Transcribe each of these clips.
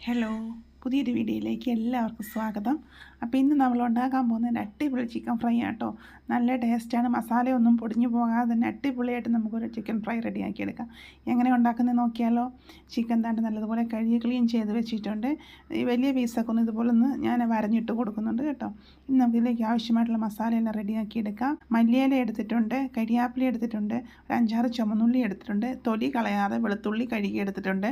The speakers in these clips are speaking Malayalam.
Hello. പുതിയൊരു വീഡിയോയിലേക്ക് എല്ലാവർക്കും സ്വാഗതം. അപ്പോൾ ഇന്ന് നമ്മൾ ഉണ്ടാക്കാൻ പോകുന്നത് അടിപൊളി ചിക്കൻ ഫ്രൈ ആട്ടോ. നല്ല ടേസ്റ്റാണ് മസാലയൊന്നും പൊടിഞ്ഞു പോകാതെ തന്നെ അടിപൊളിയായിട്ട് നമുക്കൊരു ചിക്കൻ ഫ്രൈ റെഡിയാക്കി എടുക്കാം എങ്ങനെ ഉണ്ടാക്കുന്നത് നോക്കിയാലോ? ചിക്കൻ താണ്ട് നല്ലതുപോലെ കഴുകി ക്ലീൻ ചെയ്ത് വെച്ചിട്ടുണ്ട്. ഈ വലിയ പീസൊക്കെ ഒന്ന് ഇതുപോലെ ഒന്ന് ഞാൻ വരഞ്ഞിട്ട് കൊടുക്കുന്നുണ്ട് കേട്ടോ. ഇനി നമുക്കിതിലേക്ക് ആവശ്യമായിട്ടുള്ള മസാലയെല്ലാം റെഡിയാക്കി എടുക്കാം മല്ലിയില എടുത്തിട്ടുണ്ട് കരിയാപ്പില എടുത്തിട്ടുണ്ട് ഒരു അഞ്ചാറ് ചുമന്നുള്ളി എടുത്തിട്ടുണ്ട് തൊലി കളയാതെ വെളുത്തുള്ളി കഴുകി എടുത്തിട്ടുണ്ട്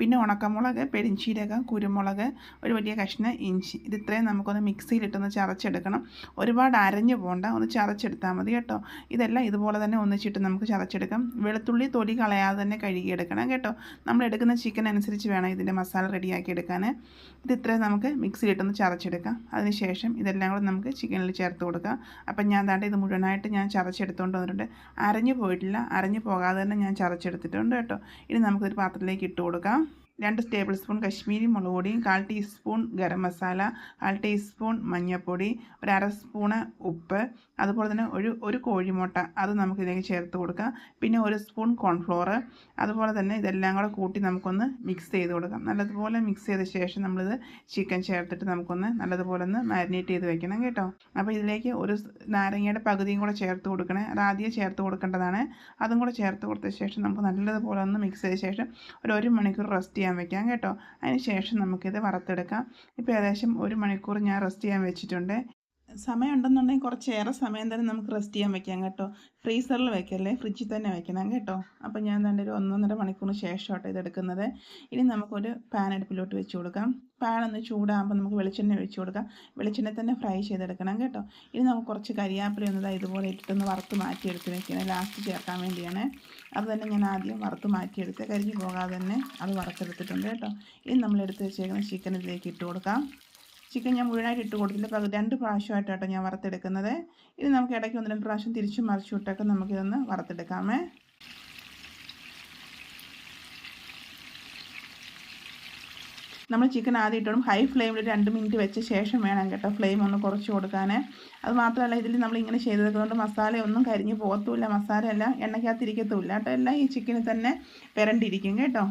പിന്നെ ഉണക്കമുളക് പെരിഞ്ചീരകം കുരുമുളക് ഒരു വലിയ കഷ്ണം ഇഞ്ചി. ഇത് ഇത്രയും നമുക്കൊന്ന് മിക്സിയിലിട്ടൊന്ന് ചതച്ചെടുക്കണം. ഒരുപാട് അരഞ്ഞു പോകണ്ട ഒന്ന് ചതച്ചെടുത്താൽ മതി കേട്ടോ. ഇതെല്ലാം ഇതുപോലെ തന്നെ ഒന്നിച്ചിട്ട് നമുക്ക് ചതച്ചെടുക്കാം. വെളുത്തുള്ളി തൊലി കളയാതെ തന്നെ കഴുകിയെടുക്കണം കേട്ടോ. നമ്മൾ എടുക്കുന്ന ചിക്കൻ അനുസരിച്ച് വേണം ഇതിന്റെ മസാല റെഡിയാക്കി എടുക്കാൻ ഇത് ഇത്രയും നമുക്ക് മിക്സിയിലിട്ടൊന്ന് ചതച്ചെടുക്കാം. അതിനുശേഷം ഇതെല്ലാം കൂടെ നമുക്ക് ചിക്കനിൽ ചേർത്ത് കൊടുക്കാം. അപ്പം ഞാൻ താണ്ട് ഇത് മുഴുവനായിട്ട് ഞാൻ ചതച്ചെടുത്തുകൊണ്ട് വന്നിട്ടുണ്ട്. അരഞ്ഞു പോയിട്ടില്ല. അരഞ്ഞു പോകാതെ തന്നെ ഞാൻ ചതച്ചെടുത്തിട്ടുണ്ട് കേട്ടോ. ഇനി നമുക്കൊരു പാത്രത്തിലേക്ക് ഇട്ട് കൊടുക്കാം. രണ്ട് ടേബിൾ സ്പൂൺ കശ്മീരി മുളക് പൊടിയും കാൽ ടീസ്പൂൺ ഗരം മസാല കാൽ ടീസ്പൂൺ മഞ്ഞൾപ്പൊടി ഒരു അര സ്പൂണ് ഉപ്പ് അതുപോലെ തന്നെ ഒരു ഒരു കോഴിമുട്ട. അത് നമുക്ക് ഇതിലേക്ക് ചേർത്ത് കൊടുക്കാം പിന്നെ ഒരു സ്പൂൺ കോൺഫ്ലോർ അതുപോലെ തന്നെ ഇതെല്ലാം കൂടെ കൂട്ടി നമുക്കൊന്ന് മിക്സ് ചെയ്ത് കൊടുക്കാം. നല്ലതുപോലെ മിക്സ് ചെയ്ത ശേഷം നമ്മളിത് ചിക്കൻ ചേർത്തിട്ട് നമുക്കൊന്ന് നല്ലതുപോലെ ഒന്ന് മാരിനേറ്റ് ചെയ്ത് വെക്കണം കേട്ടോ. അപ്പോൾ ഇതിലേക്ക് ഒരു നാരങ്ങയുടെ പകുതിയും കൂടെ ചേർത്ത് കൊടുക്കണേ. അത് ആദ്യം ചേർത്ത് കൊടുക്കേണ്ടതാണ്. അതും കൂടെ ചേർത്ത് കൊടുത്ത ശേഷം നമുക്ക് നല്ലതുപോലെ ഒന്ന് മിക്സ് ചെയ്ത ശേഷം ഒരു ഒരു മണിക്കൂർ റെസ്റ്റ് ചെയ്യാൻ വെക്കാം കേട്ടോ. അതിന് ശേഷം നമുക്കിത് വറുത്തെടുക്കാം. ഇപ്പോൾ ഏകദേശം ഒരു മണിക്കൂർ ഞാൻ റെസ്റ്റ് ചെയ്യാൻ വെച്ചിട്ടുണ്ട്. സമയം ഉണ്ടെന്നുണ്ടെങ്കിൽ കുറച്ചേറെ സമയം തന്നെ നമുക്ക് റെസ്റ്റ് ചെയ്യാൻ വെക്കാം കേട്ടോ. ഫ്രീസറിൽ വെക്കല്ലേ ഫ്രിഡ്ജിൽ തന്നെ വെക്കണം കേട്ടോ. അപ്പോൾ ഞാൻ തന്നെ ഒരു ഒന്നൊന്നര മണിക്കൂറിന് ശേഷമാട്ടോ ഇതെടുക്കുന്നത്. ഇനി നമുക്കൊരു പാൻ അടുപ്പിലോട്ട് വെച്ച് കൊടുക്കാം. പാൻ ഒന്ന് ചൂടാകുമ്പോൾ നമുക്ക് വെളിച്ചെണ്ണ ഒഴിച്ച് കൊടുക്കാം. വെളിച്ചെണ്ണ തന്നെ ഫ്രൈ ചെയ്തെടുക്കണം കേട്ടോ. ഇനി നമുക്ക് കുറച്ച് കരിയാപ്പില ഒന്നത് ഇതുപോലെ ഇട്ടിട്ടൊന്ന് വറുത്ത് മാറ്റിയെടുത്ത് വെക്കണം ലാസ്റ്റ് ചേർക്കാൻ വേണ്ടിയാണ്. അത് തന്നെ ഞാൻ ആദ്യം വറുത്ത് മാറ്റിയെടുത്ത് കരിഞ്ഞു പോകാതെ തന്നെ അത് വറുത്തെടുത്തിട്ടുണ്ട് കേട്ടോ. ഇനി നമ്മൾ എടുത്ത് വെച്ചേക്കുന്ന ചിക്കൻ ഇതിലേക്ക് ഇട്ട് കൊടുക്കാം. ചിക്കൻ ഞാൻ മുഴുവനായിട്ട് ഇട്ട് കൊടുത്തില്ല പകുതി രണ്ട് പ്രാവശ്യമായിട്ടാട്ടോ ഞാൻ വറുത്തെടുക്കുന്നത്. ഇനി നമുക്ക് ഇടയ്ക്ക് ഒന്ന് രണ്ട് പ്രാവശ്യം തിരിച്ചും മറിച്ചു വിട്ടൊക്കെ നമുക്കിതൊന്ന് വറുത്തെടുക്കാമേ. നമ്മൾ ചിക്കൻ ആദ്യം ഇട്ടോളും. ഹൈ ഫ്ലെയിമിൽ രണ്ട് മിനിറ്റ് വെച്ച ശേഷം വേണം കേട്ടോ ഫ്ലെയിം ഒന്ന് കുറച്ച് കൊടുക്കാൻ അത് മാത്രമല്ല ഇതിൽ നമ്മൾ ഇങ്ങനെ ചെയ്തതുകൊണ്ട് മസാല ഒന്നും കരിഞ്ഞ് പോകത്തുമില്ല. മസാലയല്ല എണ്ണയ്ക്കകത്തിരിക്കത്തുമില്ല കേട്ടോ എല്ലാം ഈ ചിക്കനിൽ തന്നെ പെരണ്ടിരിക്കും കേട്ടോ.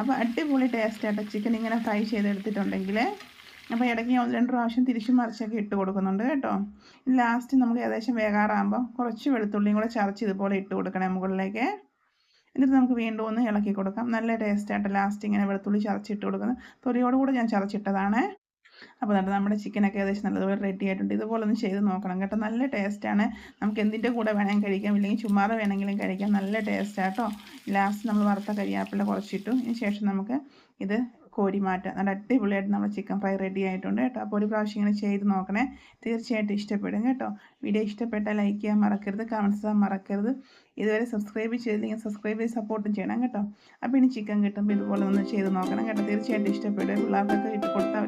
അപ്പോൾ അടിപൊളി ടേസ്റ്റ് ആയിട്ട് ചിക്കൻ ഇങ്ങനെ ഫ്രൈ ചെയ്തെടുത്തിട്ടുണ്ടെങ്കിൽ അപ്പോൾ ഇടയ്ക്ക് ഞാൻ രണ്ട് പ്രാവശ്യം തിരിച്ചും മറിച്ചൊക്കെ ഇട്ട് കൊടുക്കുന്നുണ്ട് കേട്ടോ. ലാസ്റ്റ് നമുക്ക് ഏകദേശം വേകാറാകുമ്പോൾ കുറച്ച് വെളുത്തുള്ളിയും കൂടെ ചതച്ച് ഇതുപോലെ ഇട്ട് കൊടുക്കണേ മുകളിലേക്ക്. എന്നിട്ട് നമുക്ക് വീണ്ടും ഒന്ന് ഇളക്കി കൊടുക്കാം. നല്ല ടേസ്റ്റായിട്ട് ലാസ്റ്റ് ഇങ്ങനെ വെളുത്തുള്ളി ചതച്ചിട്ട് കൊടുക്കുന്നത്. തൊലിയോടുകൂടെ ഞാൻ ചതച്ചിട്ടതാണ്. അപ്പോൾ എന്നിട്ട് നമ്മുടെ ചിക്കനൊക്കെ ഏകദേശം നല്ലതുപോലെ റെഡി ആയിട്ടുണ്ട്. ഇതുപോലെ ഒന്ന് ചെയ്ത് നോക്കണം കേട്ടോ. നല്ല ടേസ്റ്റാണ് നമുക്ക് എന്തിന്റെ കൂടെ വേണമെങ്കിൽ കഴിക്കാം. ഇല്ലെങ്കിൽ ചുമ്മാതെ വേണമെങ്കിലും കഴിക്കാം. നല്ല ടേസ്റ്റാട്ടോ ലാസ്റ്റ് നമ്മൾ വറുത്ത കരിയാപ്പില കുറച്ചിട്ടു. ഇതിന് ശേഷം നമുക്ക് ഇത് കോരി മാറ്റാം. നല്ല അടിപൊളിയായിട്ട് നമ്മുടെ ചിക്കൻ ഫ്രൈ റെഡി ആയിട്ടുണ്ട് കേട്ടോ. അപ്പോൾ ഒരു പ്രാവശ്യം ഇങ്ങനെ ചെയ്ത് നോക്കണേ. തീർച്ചയായിട്ടും ഇഷ്ടപ്പെടും കേട്ടോ. വീഡിയോ ഇഷ്ടപ്പെട്ടാൽ ലൈക്ക് ചെയ്യാൻ മറക്കരുത്. കമൻസ് ചെയ്യാൻ മറക്കരുത്. ഇതുവരെ സബ്സ്ക്രൈബ് ചെയ്തില്ലെങ്കിൽ സബ്സ്ക്രൈബ് ചെയ്ത് സപ്പോർട്ടും ചെയ്യണം കേട്ടോ. അപ്പോൾ ഇനി ചിക്കൻ കിട്ടുമ്പോൾ ഇതുപോലെ ഒന്ന് ചെയ്ത് നോക്കണം കേട്ടോ. തീർച്ചയായിട്ടും ഇഷ്ടപ്പെടും. പിള്ളേർക്കൊക്കെ ഇട്ട് കൊടുത്താൽ